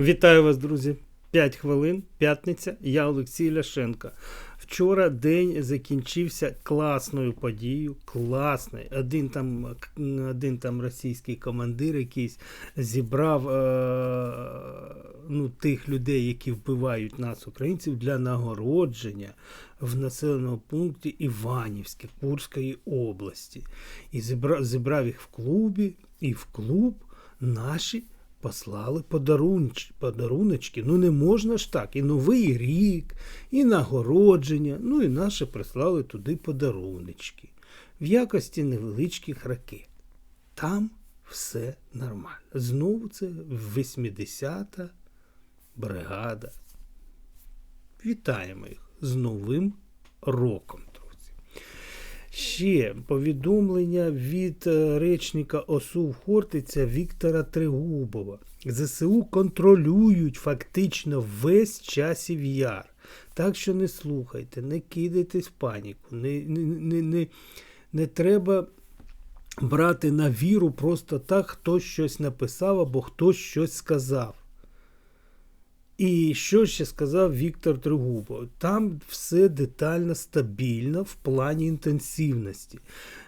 Вітаю вас, друзі. 5 хвилин, п'ятниця, я Олексій Ляшенко. Вчора день закінчився класною подією. Класною. Один там, один там російський командир якийсь зібрав е- ну, тих людей, які вбивають нас, українців, для нагородження в населеному пункті Іванівське Курської області. І зібрав, зібрав їх в клубі, і в клуб наші послали подарунч, подаруночки. Ну не можна ж так. І Новий рік, і нагородження. Ну і наші прислали туди подаруночки в якості невеличких ракет. Там все нормально. Знову це 80-та бригада. Вітаємо їх з Новим роком. Ще повідомлення від е, речника ОСУ Хортиця Віктора Тригубова. ЗСУ контролюють фактично весь часів яр. Так що не слухайте, не кидайтесь в паніку, не, не, не, не, треба брати на віру просто так, хтось щось написав або хтось щось сказав. І що ще сказав Віктор Тригубов? Там все детально стабільно в плані інтенсивності.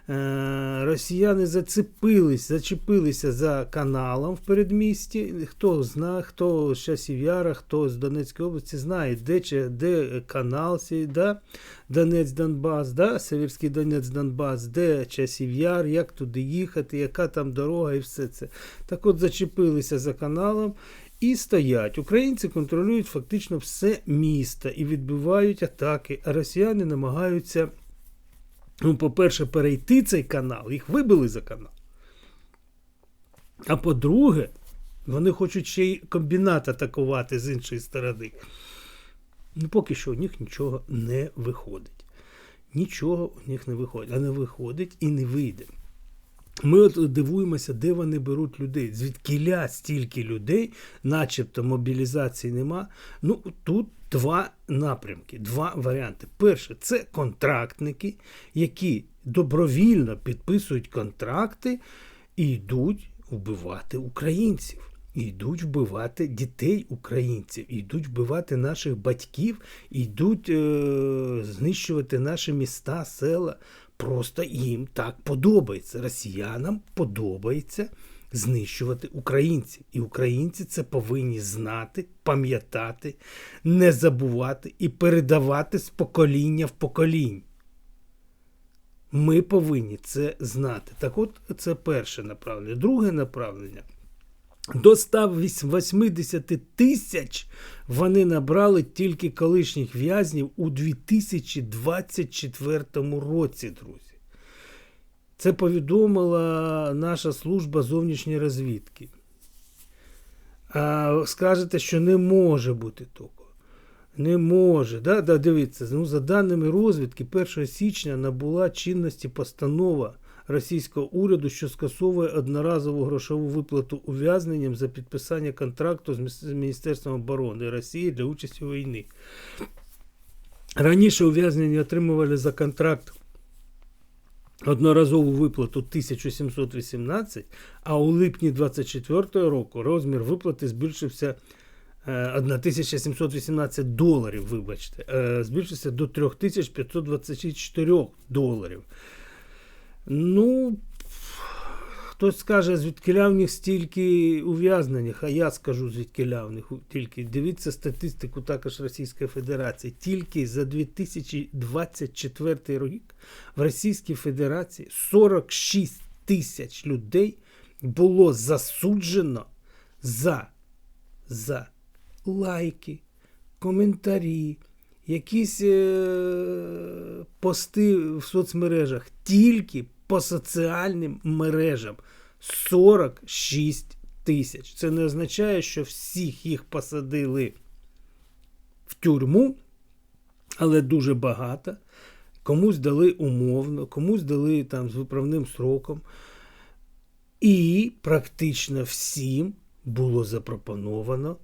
Е, Росіяни зацепились, зачепилися за каналом в передмісті. Хто знає, хто з часів Яра, хто з Донецької області, знає, де де канал, цей, да? Донець Донбас, да? Северський Донець Донбас, де часів Яр, як туди їхати, яка там дорога і все це. Так от зачепилися за каналом. І стоять. Українці контролюють фактично все місто і відбивають атаки, а росіяни намагаються, ну, по-перше, перейти цей канал, їх вибили за канал. А по-друге, вони хочуть ще й комбінат атакувати з іншої сторони. Ну, поки що у них нічого не виходить. Нічого у них не виходить, а не виходить і не вийде. Ми от дивуємося, де вони беруть людей. Звідкіля стільки людей, начебто мобілізації нема. Ну тут два напрямки, два варіанти. Перше, це контрактники, які добровільно підписують контракти і йдуть вбивати українців. Йдуть вбивати дітей українців, йдуть вбивати наших батьків, йдуть е- знищувати наші міста, села. Просто їм так подобається. Росіянам подобається знищувати українців. І українці це повинні знати, пам'ятати, не забувати і передавати з покоління в поколінь. Ми повинні це знати. Так от це перше направлення. Друге направлення. До 180 тисяч вони набрали тільки колишніх в'язнів у 2024 році, друзі. Це повідомила наша служба зовнішньої розвідки. А скажете, що не може бути такого. Не може. Да? Да, Дивіться, ну, за даними розвідки, 1 січня набула чинності постанова російського уряду, що скасовує одноразову грошову виплату ув'язненням за підписання контракту з Міністерством оборони Росії для участі у війні. Раніше ув'язнені отримували за контракт одноразову виплату 1718, а у липні 24 року розмір виплати збільшився е, 1718 доларів, вибачте, е, збільшився до 3524 доларів. Ну, хтось скаже, звідкиля в них стільки ув'язнених, а я скажу, звідкиля в них тільки. Дивіться статистику також Російської Федерації. Тільки за 2024 рік в Російській Федерації 46 тисяч людей було засуджено за, за лайки, коментарі, якісь е- пости в соцмережах тільки по соціальним мережам 46 тисяч. Це не означає, що всіх їх посадили в тюрму, але дуже багато. Комусь дали умовно, комусь дали там з виправним сроком. І практично всім було запропоновано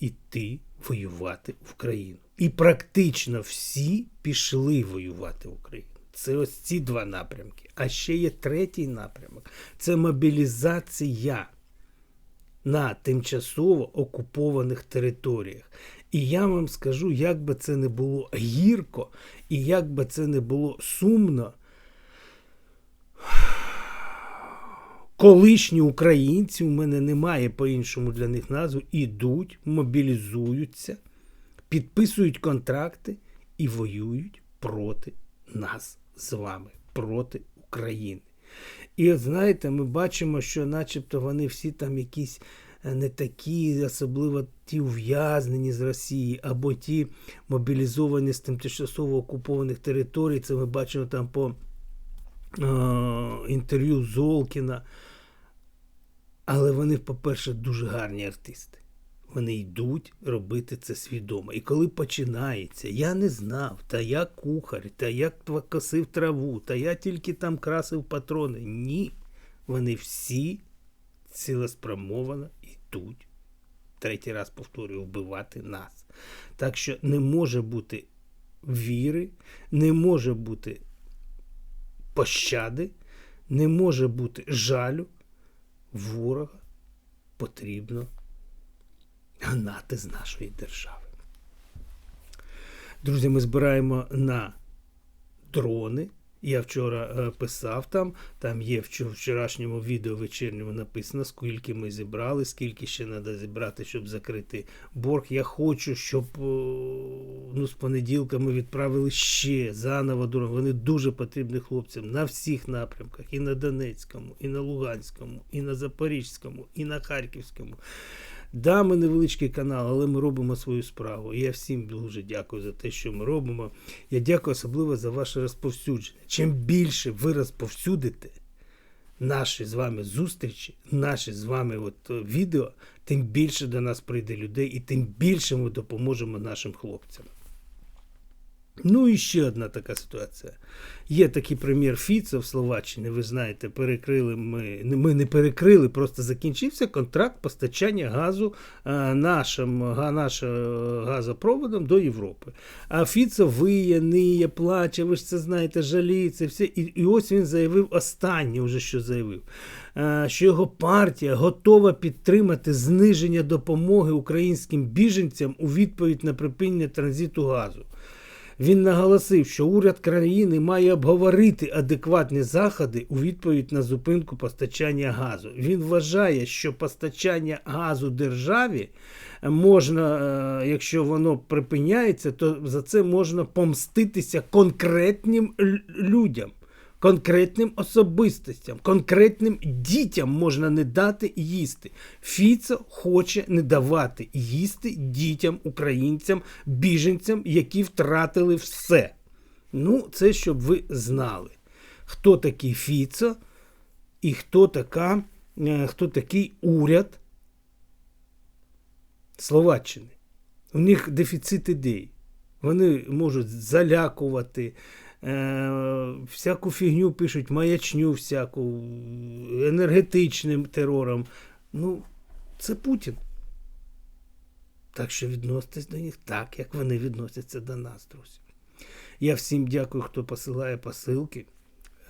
іти воювати в Україну. І практично всі пішли воювати в Україну. Це ось ці два напрямки. А ще є третій напрямок це мобілізація. на тимчасово окупованих територіях. І я вам скажу, як би це не було гірко, і як би це не було сумно. Колишні українці, у мене немає по-іншому для них назву, ідуть, мобілізуються, підписують контракти і воюють проти нас з вами, проти України. І от знаєте, ми бачимо, що начебто вони всі там якісь е, не такі, особливо ті ув'язнені з Росії, або ті мобілізовані з тимчасово окупованих територій. Це ми бачимо там по е, інтерв'ю Золкіна. Але вони, по-перше, дуже гарні артисти. Вони йдуть робити це свідомо. І коли починається, я не знав, та я кухар, та я косив траву, та я тільки там красив патрони. Ні. Вони всі цілеспрямовано йдуть, третій раз повторюю, вбивати нас. Так що не може бути віри, не може бути пощади, не може бути жалю. Ворога потрібно гнати з нашої держави. Друзі, ми збираємо на дрони. Я вчора е, писав там, там є в вчорашньому відео вечірньому написано, скільки ми зібрали, скільки ще треба зібрати, щоб закрити борг. Я хочу, щоб е, ну, з понеділка ми відправили ще заново дрони. Вони дуже потрібні хлопцям на всіх напрямках: і на Донецькому, і на Луганському, і на Запорізькому, і на Харківському. Да, ми невеличкий канал, але ми робимо свою справу. І я всім дуже дякую за те, що ми робимо. Я дякую особливо за ваше розповсюдження. Чим більше ви розповсюдите наші з вами зустрічі, наші з вами от відео, тим більше до нас прийде людей і тим більше ми допоможемо нашим хлопцям. Ну і ще одна така ситуація. Є такий прем'єр Фіцо в Словаччині, ви знаєте, перекрили ми ми не перекрили, просто закінчився контракт постачання газу нашим нашим газопроводом до Європи. А Фіцо виє, ниє, плаче, ви ж це знаєте, жаліється, все. І, і ось він заявив останнє, вже що заявив, що його партія готова підтримати зниження допомоги українським біженцям у відповідь на припинення транзиту газу. Він наголосив, що уряд країни має обговорити адекватні заходи у відповідь на зупинку постачання газу. Він вважає, що постачання газу державі можна, е, якщо воно припиняється, то за це можна помститися конкретним людям конкретним особистостям, конкретним дітям можна не дати їсти. Фіцо хоче не давати їсти дітям, українцям, біженцям, які втратили все. Ну, це щоб ви знали, хто такий Фіцо і хто така, е, хто такий уряд Словаччини. У них дефіцит ідей. Вони можуть залякувати, Е, всяку фігню пишуть, маячню всяку, енергетичним терором. Ну, це Путін. Так що відноситесь до них так, як вони відносяться до нас, друзі. Я всім дякую, хто посилає посилки.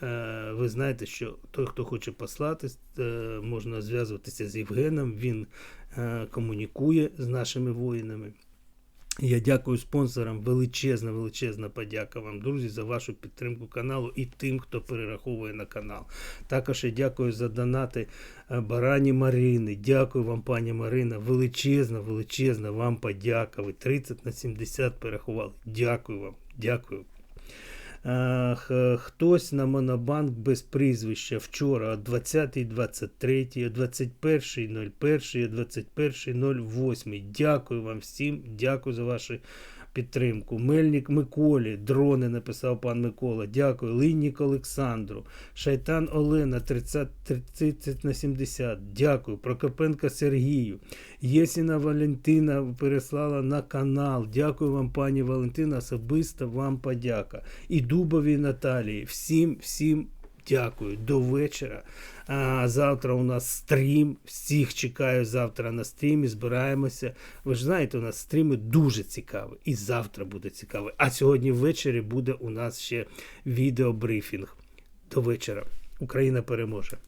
Е, ви знаєте, що той, хто хоче послати, е, можна зв'язуватися з Євгеном, він комунікує з нашими воїнами. Я дякую спонсорам. Величезна, величезна подяка вам, друзі, за вашу підтримку каналу і тим, хто перераховує на канал. Також я дякую за донати е, Барані Марини. Дякую вам, пані Марина. Величезна, величезна вам подяка. Ви 30 на 70 перерахували. Дякую вам, дякую. Хтось на Монобанк без прізвища вчора о 20.23, о 21.01, о 21.08. Дякую вам всім, дякую за ваші підтримку. Мельник Миколі, дрони написав пан Микола. Дякую. Линнік Олександру, Шайтан Олена 30 30 на 70. Дякую. Прокопенка Сергію. Єсіна Валентина переслала на канал. Дякую вам, пані Валентина. Особисто вам подяка. І Дубові Наталії. Всім, всім дякую. До вечора. А Завтра у нас стрім. Всіх чекаю завтра на стрімі. Збираємося. Ви ж знаєте, у нас стріми дуже цікаві. І завтра буде цікавий. А сьогодні ввечері буде у нас ще відеобрифінг. До вечора. Україна переможе.